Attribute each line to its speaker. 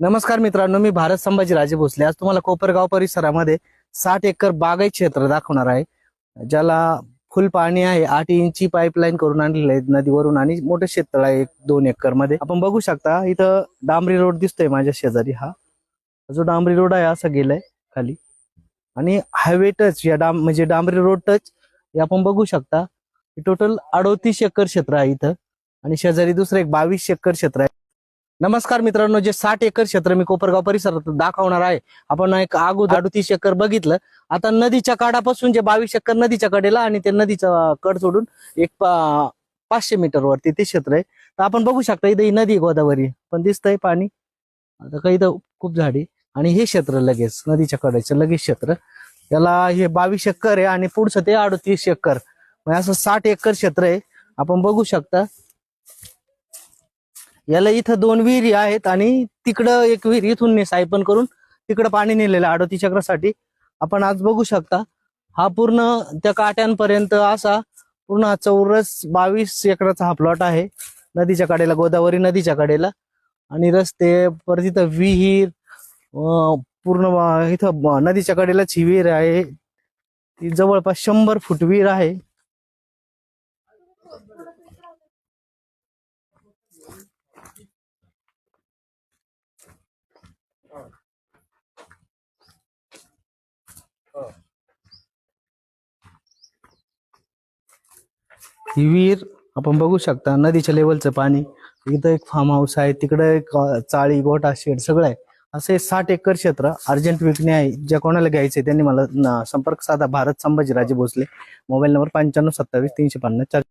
Speaker 1: नमस्कार मित्रांनो मी भारत संभाजी राजे भोसले. आज तुम्हाला कोपरगाव परिसरामध्ये साठ एकर बागायत क्षेत्र दाखवणार आहे ज्याला फुल पाणी आहे आठ इंची पाईपलाईन करून आणलेलं आहे नदीवरून आणि मोठं शेततळ आहे एक दोन एकरमध्ये आपण बघू शकता इथं डांबरी रोड दिसतोय माझ्या शेजारी हा. जो डांबरी रोड आहे असा गेलाय खाली. आणि हायवे टच या डांब म्हणजे डांबरी रोड टच हे आपण बघू शकता. टोटल अडोतीस एकर क्षेत्र आहे इथं. आणि शेजारी दुसरं एक बावीस एकर क्षेत्र आहे. नमस्कार मित्रांनो जे साठ एकर क्षेत्र मी कोपरगाव परिसरात दाखवणार आहे. आपण एक अगोदर अडतीस एकर बघितलं. आता नदीच्या काठापासून जे बावीस एकर नदीच्या कडेला आणि ते नदीचा कड सोडून एक पा- पाचशे मीटर वरती ते क्षेत्र आहे. तर आपण बघू शकता इथं ही नदी आहे गोदावरी. पण दिसतंय पाणी. आता काही इथं खूप झाडी. आणि हे क्षेत्र लगेच नदीच्या कडेचं लगेच क्षेत्र. त्याला हे बावीस एकर आहे आणि पुढचं ते अडतीस एकर. म्हणजे असं साठ एकर क्षेत्र आहे. आपण बघू शकता. याला इथं दोन विहिरी आहेत आणि तिकडं एक विहीर इथून ने सायपन करून तिकडं पाणी नेलेलं आडोती चक्रासाठी. आपण आज बघू शकता. हा पूर्ण त्या काट्यांपर्यंत असा पूर्ण हा चौरस बावीस एकराचा हा प्लॉट आहे. नदीच्या कडेला गोदावरी नदीच्या कडेला. आणि रस्ते परत इथं विहीर पूर्ण इथं नदीच्या कडेलाच ही विहीर आहे. ती जवळपास शंभर फूट विहीर आहे. ही विहीर आपण बघू शकता नदीच्या लेवलचं पाणी. इथं एक फार्म हाऊस आहे तिकडे एक चाळी गोटा शेड सगळं आहे. असे साठ एकर क्षेत्र अर्जंट विकणे आहे ज्या कोणाला घ्यायचे त्यांनी मला संपर्क साधा भारत संभाजीराजे भोसले. मोबाईल नंबर पंच्याण्णव सत्तावीस तीनशे पन्नास चार